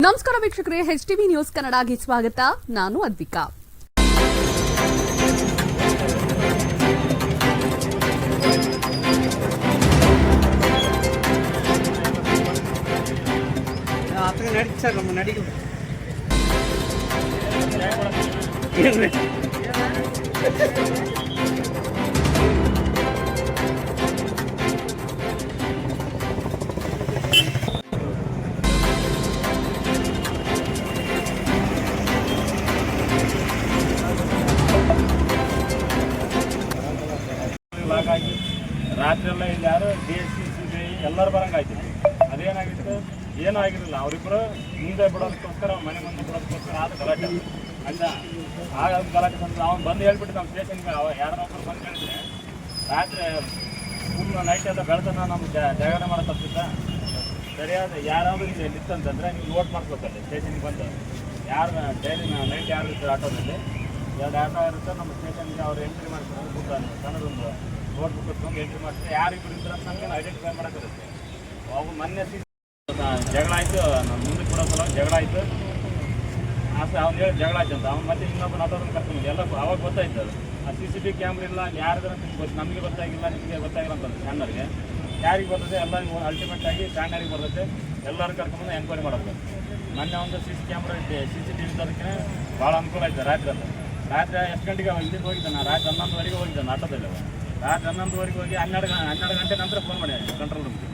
ನಮಸ್ಕಾರ ವೀಕ್ಷಕರೇ H TV news ಕನ್ನಡಗೆ ಸ್ವಾಗತ ನಾನು ಅದ್ವಿಕಾ ಅತ್ತಗೆ ನಡೀತು ಆಗಿ ರಾತ್ರಿಯೆಲ್ಲ ಇಲ್ಲಿ ಯಾರು D S C C, B, I ಎಲ್ಲರೂ ಬರಂಗಾಯ್ತು ಅದೇನಾಗಿತ್ತು? ಏನೂ ಆಗಿರಲಿಲ್ಲ ಅವರಿಬ್ಬರು ಮುಂದೆ ಬಿಡೋದಕ್ಕೋಸ್ಕರ ಮನೆ ಮುಂದೆ ಬಿಡೋದಕ್ಕೋಸ್ಕರ ಆದ ಗಲಾಟೆ ಅಲ್ಲ ಆಗ ಗಲಾಟೆ ಬಂದು ಅವ್ನು ಬಂದು ಹೇಳ್ಬಿಟ್ಟು ನಮ್ಮ ಸ್ಟೇಷನ್ಗೆ ಅವ ಯಾರೋ ಒಬ್ಬರು ಬಂದು ಹೇಳಿದ್ರೆ ರಾತ್ರಿ ಫುಲ್ ನೈಟ್ ಎಲ್ಲ ಬೆಳೆದನ ನಮ್ಮ ಜಾಗರಣೆ ಮಾಡೋ ತಪ್ಪಿದ್ದ ಸರಿಯಾದ ಯಾರಾದರೂ ಇಲ್ಲಿ ನಿಂತಂತಂದ್ರೆ ನೀವು ನೋಟ್ ಮಾಡ್ಕೋತಾರೆ ಸ್ಟೇಷನ್ಗೆ ಬಂದು. ಯಾರು ಡೈಲಿ ನೈಟ್ ಯಾರು ಇರ್ತಾರೆ ಆಟೋದಲ್ಲಿ? ಎರಡು ಆಟೋ ಇರುತ್ತೆ, ನಮ್ಮ ಸ್ಟೇಷನ್ಗೆ ಅವ್ರು ಎಂಟ್ರಿ ಮಾಡ್ತಾರೆ ಬುಕ್ ಸಣ್ಣದೊಂದು ನೋಟ್ ಬುಕ್ ಇಟ್ಕೊಂಡು ಎಂಟ್ರಿ ಮಾಡ್ತಾರೆ ಯಾರಿಗೆ ಅಂತ ನಮಗೆ ಐಡೆಂಟಿಫೈ ಮಾಡೋಕ್ಕಿರುತ್ತೆ ಅವು ಮೊನ್ನೆ ಜಗಳ ಆಯಿತು, ನಮ್ಮ ಮುಂದೆ ಕೊಡೋ ಸಲ ಜಗಳ ಆಯಿತು. ಆಸೆ ಅವ್ನು ಹೇಳಿ ಜಗಳ ಆಯ್ತು ಅಂತ. ಅವ್ನು ಮತ್ತೆ ಇನ್ನೊಬ್ಬನ ಆಟೋದನ್ನು ಕರ್ಕೊಂಡು ಎಲ್ಲ ಅವಾಗ ಗೊತ್ತಾಯ್ತು ಅದು. ಆ ಸಿ ಸಿ ಟಿ ಕ್ಯಾಮ್ರ ಇಲ್ಲ ಯಾರಿದ್ರೆ ಗೊತ್ತು ನಮಗೆ ಗೊತ್ತಾಗಿಲ್ಲ, ನಿಮಗೆ ಗೊತ್ತಾಗಿಲ್ಲ ಅಂತ ಸಣ್ಣರಿಗೆ ಯಾರಿಗೆ ಬರ್ತದೆ ಎಲ್ಲ ಅಲ್ಟಿಮೇಟ್ ಆಗಿ ಸ್ಯಾಂಡರಿಗೆ ಬರ್ತದೆ. ಎಲ್ಲರೂ ಕರ್ಕೊಂಡು ಎನ್ಕ್ವೈರಿ ಮಾಡೋದು ಮೊನ್ನೆ ಒಂದು C C camera C C T V ಭಾಳ ಅನುಕೂಲ ಆಯ್ತು ರಾತ್ರಿ ಅಂತ. ರಾತ್ರಿ ಎಷ್ಟು ಗಂಟೆಗೆ ಇಲ್ಲಿಗೆ ಹೋಗಿದ್ದೆ ನಾನು. ರಾತ್ರಿ ಹನ್ನೊಂದುವರೆಗೆ ಹೋಗಿದ್ದೆ ಆಟೋದಲ್ಲಿ. ರಾತ್ರಿ ಹನ್ನೊಂದುವರೆಗೆ ಹೋಗಿ ಹನ್ನೆರಡು ಹನ್ನೆರಡು ಗಂಟೆ ನಂತರ ಫೋನ್ ಮಾಡಿ ಕಂಟ್ರೋಲ್ ರೂಮ್ಗೆ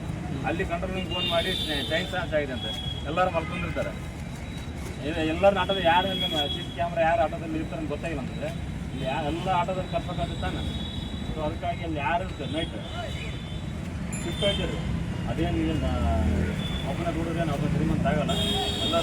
ಅಲ್ಲಿ ಕಂಟ್ರೋಲ್ ರೂಮ್ಗೆ ಫೋನ್ ಮಾಡಿ ಚೈನ್ ಚಾರ್ಜ್ ಆಗಿದೆ ಅಂತ. ಎಲ್ಲರೂ ಮಲ್ಕೊಂಡಿರ್ತಾರೆ. ಎಲ್ಲರೂ ಆಟೋದ ಯಾರು ಸಿ ಸಿ ಕ್ಯಾಮ್ರಾ ಯಾರು ಆಟೋದಲ್ಲಿ ಇರ್ತಾರೆ ಅಂತ ಗೊತ್ತಾಗಿಲ್ಲ ಅಂತಂದರೆ, ಇಲ್ಲಿ ಯಾ ಎಲ್ಲ ಆಟೋದಲ್ಲಿ ಕರ್ಬೇಕಾಗುತ್ತೆ ತಾನೆ. ಸೊ ಅದಕ್ಕಾಗಿ ಅಲ್ಲಿ ಯಾರು ಇರ್ತಾರೆ? ನೈಟ್ ಶಿಫ್ಟ್ ಆಯ್ತಿದ್ರು ಅದೇನು